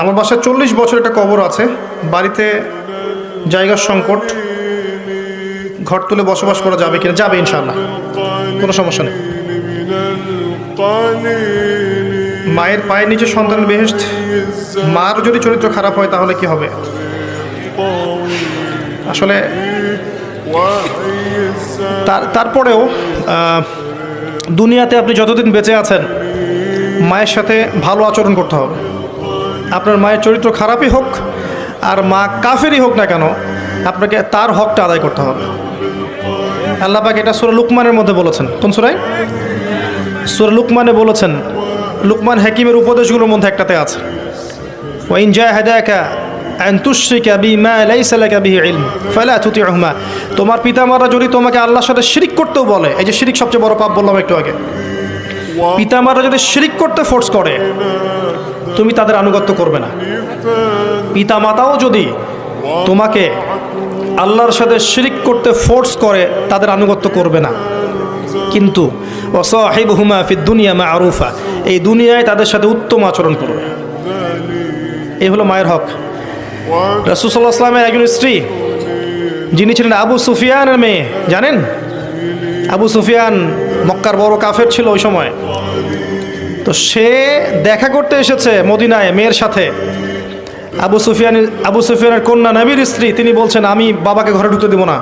আমার বাসায় চল্লিশ বছর একটা কবর আছে। বাড়িতে জায়গার সংকট। ঘর তুলে বসবাস করা যাবে কিনা? যাবে ইনশাল্লাহ কোনো সমস্যা নেই। মায়ের পায়ের নিচে সন্তানের বেহেস্ট মার যদি চরিত্র খারাপ হয়, তাহলে কি হবে? আসলে তার, তারপরেও দুনিয়াতে আপনি যতদিন বেঁচে আছেন, মায়ের সাথে ভালো আচরণ করতে হবে। আপনার মায়ের চরিত্র খারাপই হোক আর মা কাফেরই হোক না কেন আপনাকে তার হকটা আদায় করতে হবে। আল্লাহ পাক এটা সুরা লুকমানের মধ্যে বলেছেন। কোন সুরাই সুরা লুকমানে বলেছেন লুকমান হাকিমের উপদেশগুলোর মধ্যে একটাতে আছে। ওয়াইন ফালা তুতিউহুমা। তোমার পিতামাতা যদি তোমাকে আল্লাহর সাথে শিরিক করতেও বলে এই যে শিরিক সবচেয়ে বড় পাপ বললাম একটু আগে পিতামাতা যদি শিরিক করতে ফোর্স করে তুমি তাদের আনুগত্য করবে না। পিতামাতাও যদি তোমাকে আল্লাহর সাথে শিরিক করতে ফোর্স করে, তাদের আনুগত্য করবে না। কিন্তু অসহিব হুমা ফিদ দুনিয়া মা আরুফা এই দুনিয়ায় তাদের সাথে উত্তম আচরণ করবে। এই হলো মায়ের হক। রসুসাল্লাহ আসলামের একজন স্ত্রী, যিনি ছিলেন আবু সুফিয়ানের মেয়ে, জানেন? আবু সুফিয়ান মক্কার বড় কাফের ছিল ওই সময়। তো সে দেখা করতে এসেছে মদিনায় মেয়ের সাথে। আবু সুফিয়ান আবু সুফিয়ানের কন্যা নবীর স্ত্রী, তিনি বলছেন, আমি বাবাকে ঘরে ঢুকতে দেব না।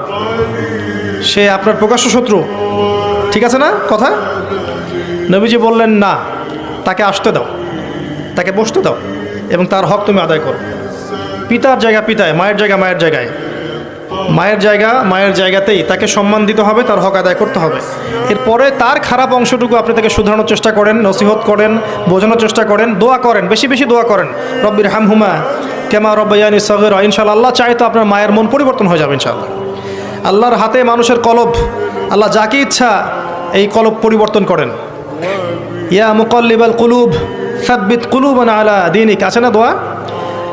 সে আপনার প্রকাশ্য শত্রু। ঠিক আছে না কথা? নবীজি বললেন, না, তাকে আসতে দাও। তাকে বসতে দাও এবং তার হক তুমি আদায় করো। পিতার জায়গা পিতায়, মায়ের জায়গা মায়ের জায়গায়। মায়ের জায়গা, মায়ের জায়গাতেই তাকে সম্মান দিতে হবে, তার হক আদায় করতে হবে। এরপরে তার খারাপ অংশটুকু আপনি তাকে শুধরানোর চেষ্টা করেন, নসিহত করেন, বোঝানোর চেষ্টা করেন, দোয়া করেন, বেশি বেশি দোয়া করেন। রব্বির হাম হুমা কেমা রব্বাইয়ানি সগের ইনশাল্লাহ আল্লাহ চাই তো আপনার মায়ের মন পরিবর্তন হয়ে যাবে ইনশাল্লাহ আল্লাহর হাতে মানুষের কলব, আল্লাহ যাকে ইচ্ছা এই কলব পরিবর্তন করেন। ইয়া মুকল্লিবাল কুলুব, সাব্বিত কুলুবান আলা দিনিক, আছে না দোয়া?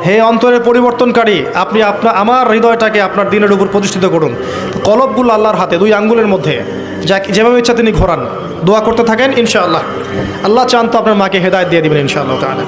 হে অন্তরের পরিবর্তনকারী, আপনি আপনার আমার হৃদয়টাকে আপনার দিনের উপর প্রতিষ্ঠিত করুন। কলবগুলো আল্লাহর হাতে, দুই আঙ্গুলের মধ্যে। যা যেভাবে ইচ্ছা তিনি ঘোরান। দোয়া করতে থাকেন, ইনশাআল্লাহ। আল্লাহ চান তো আপনার মাকে হেদায়ত দিয়ে দেবেন, ইনশাআল্লাহ তাহলে